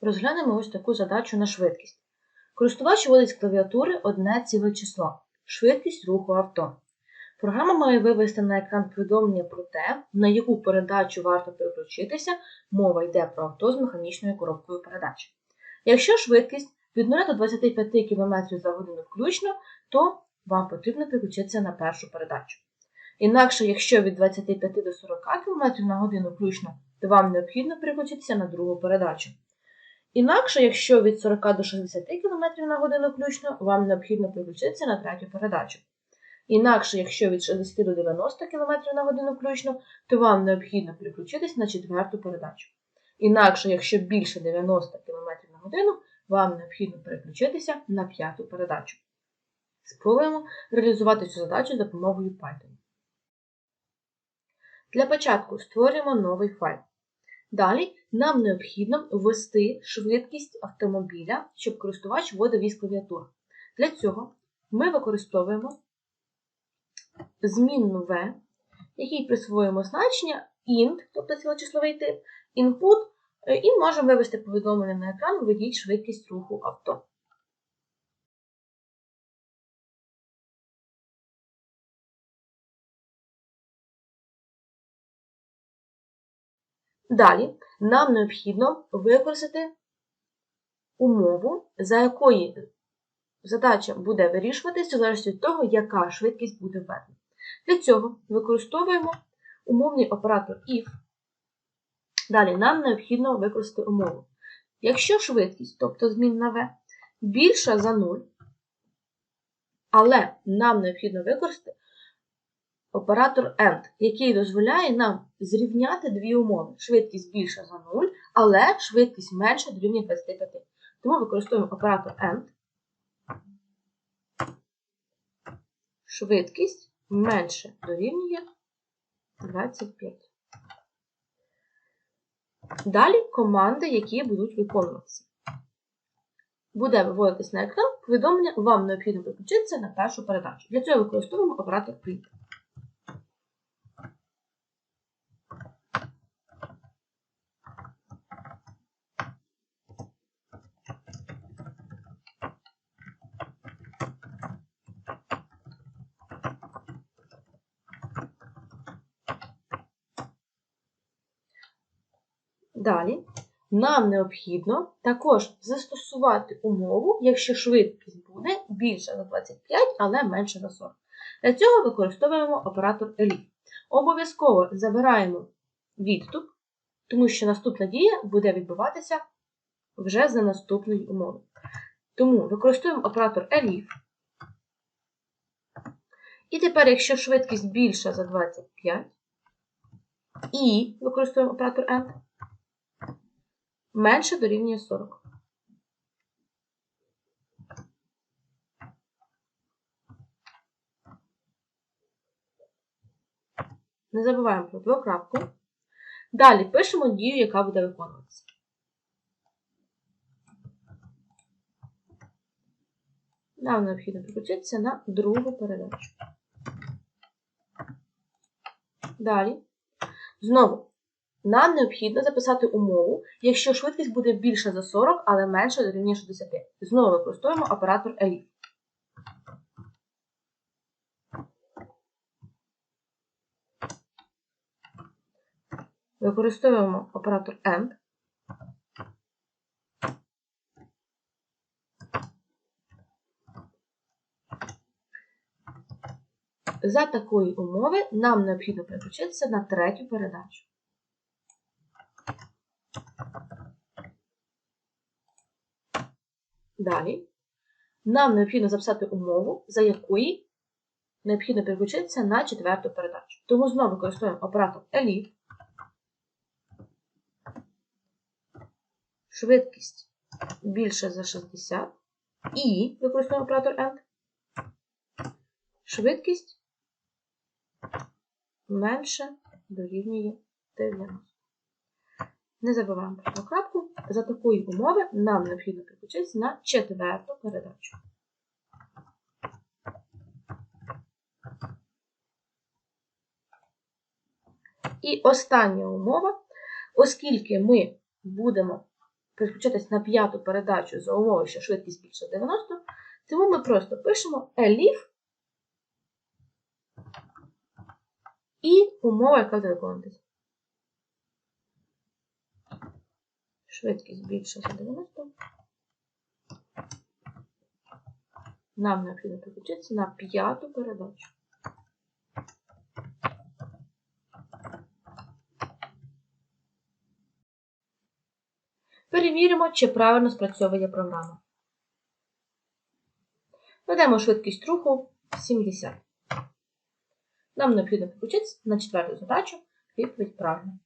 Розглянемо ось таку задачу на швидкість. Користувач вводить з клавіатури одне ціле число швидкість руху авто. Програма має вивести на екран повідомлення про те, на яку передачу варто переключитися, мова йде про авто з механічною коробкою передач. Якщо швидкість від 0 до 25 км за годину включно, то вам потрібно переключитися на першу передачу. Інакше, якщо від 25 до 40 км на годину включно, то вам необхідно переключитися на другу передачу. Інакше, якщо від 40 до 60 км на годину включно, вам необхідно переключитися на третю передачу. Інакше, якщо від 60 до 90 км на годину включно, то вам необхідно переключитися на четверту передачу. Інакше, якщо більше 90 км на годину, вам необхідно переключитися на п'яту передачу. Спробуємо реалізувати цю задачу за допомогою Python. Для початку створюємо новий файл. Далі нам необхідно ввести швидкість автомобіля, щоб користувач вводив із клавіатури. Для цього ми використовуємо змінну v, який присвоїмо значення int, тобто цілочисловий тип, input, і можемо вивести повідомлення на екран, введіть швидкість руху авто. Далі нам необхідно використати умову, за якої задача буде вирішуватися в залежності від того, яка швидкість буде введена. Для цього використовуємо умовний оператор if. Далі нам необхідно використати умову. Якщо швидкість, тобто змінна v, більша за 0, але нам необхідно використати оператор AND, який дозволяє нам зрівняти дві умови. Швидкість більша за 0, але швидкість менша дорівнює 25. Тому використовуємо оператор AND. Швидкість менше дорівнює 25. Далі команди, які будуть виконуватися. Буде виводитись на екран повідомлення, вам необхідно переключитися на першу передачу. Для цього використовуємо оператор print. Далі нам необхідно також застосувати умову, якщо швидкість буде більша за 25, але менше за 40. Для цього використовуємо оператор elif. Обов'язково забираємо відступ, тому що наступна дія буде відбуватися вже за наступної умови. Тому використовуємо оператор elif. І тепер, якщо швидкість більша за 25, і використовуємо оператор end, менше дорівнює 40. Не забуваємо про двокрапку. Далі пишемо дію, яка буде виконуватися. Нам необхідно переключитися на другу передачу. Далі. Знову нам необхідно записати умову, якщо швидкість буде більша за 40, але менша дорівнює 60. Знову використовуємо оператор elif. Використовуємо оператор AND. За такої умови нам необхідно переключитися на третю передачу. Далі нам необхідно записати умову, за якої необхідно переключитися на четверту передачу. Тому знову використовуємо оператор elif. Швидкість більше за 60 і використовуємо оператор AND. Швидкість менше дорівнює 90. Не забуваємо про крапку. За такої умови нам необхідно переключитися на четверту передачу. І остання умова, оскільки ми будемо переключатись на п'яту передачу за умови, що швидкість більше 90, тому ми просто пишемо elif і умова, яка буде виконуватися. Швидкість більше за 90. Нам необхідно переключитися на п'яту передачу. Перевіримо, чи правильно спрацьовує програма. Ведемо швидкість руху 70. Нам необхідно підключитися на четверту задачу. Відповідь правильна.